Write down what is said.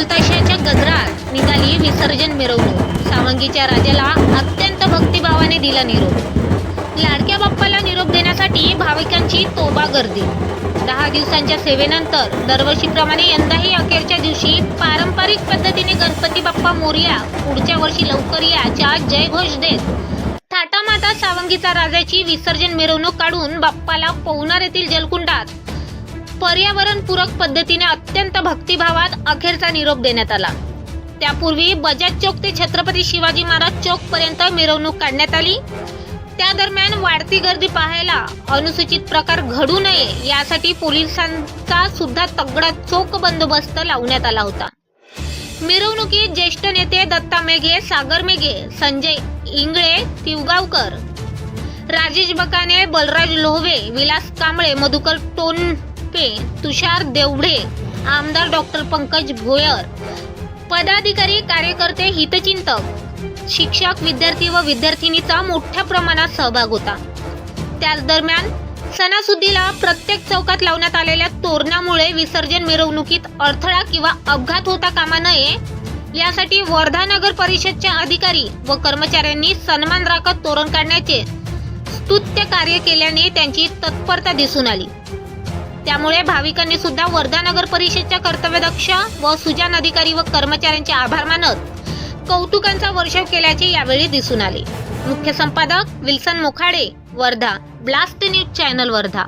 ढोलताशाच्या गजरात निघाली विसर्जन मिरवणूक. सावंगीच्या राजाला अत्यंत भक्तिभावाने दिला निरोप. लाडक्या बाप्पाला निरोप देण्यासाठी भाविकांची तोबा गर्दी. दहा दिवसांच्या सेवेनंतर दरवर्षीप्रमाणे यंदाही अखेरच्या दिवशी पारंपरिक पद्धतीने गणपती बाप्पा मोरया पुढच्या वर्षी लवकर याच्या जयघोष देत थाटामाता सावंगीचा राजाची विसर्जन मिरवणूक काढून बाप्पाला पवनार येथील जलकुंडात पर्यावरणपूरक पद्धतीने अत्यंत भक्तिभावात अखेरचा निरोप देण्यात आला. त्यापूर्वी बजाज चौक ते छत्रपती शिवाजी महाराज चौक पर्यंत मिरवणूक काढण्यात आली. त्या दरम्यान वाढती गर्दी पाहायला अनुसूचित प्रकार घडू नये यासाठी पोलिसांचा सुद्धा तगडा चोख बंदोबस्त लावण्यात आला होता. मिरवणुकीत ज्येष्ठ नेते दत्ता मेघे सागर मेघे संजय इंगळे तिवगावकर राजेश बकाने बलराज लोहवे विलास कांबळे मधुकर टोन फडके तुषार देवढे आमदार डॉक्टर पंकज भोयर पदाधिकारी कार्यकर्ते हितचिंतक शिक्षक विद्यार्थी व विद्यार्थिनीचा मोठ्या प्रमाणात सहभाग होता. त्याच दरम्यान सणासुदीला प्रत्येक चौकात लावण्यात आलेल्या तोरणामुळे विसर्जन मिरवणुकीत अडथळा किंवा अपघात होता कामा नये यासाठी वर्धा नगर परिषदच्या अधिकारी व कर्मचाऱ्यांनी सन्मान राखत तोरण काढण्याचे स्तुत्य कार्य केल्याने त्यांची तत्परता दिसून आली. त्यामुळे भाविकांनी सुद्धा वर्धा नगर परिषदच्या कर्तव्यदक्ष व सुजान अधिकारी व कर्मचाऱ्यांचे आभार मानत कौतुकांचा वर्षाव केल्याचे यावेळी दिसून आले. मुख्य संपादक Wilson Mokhade Wardha. Blast news channel Wardha.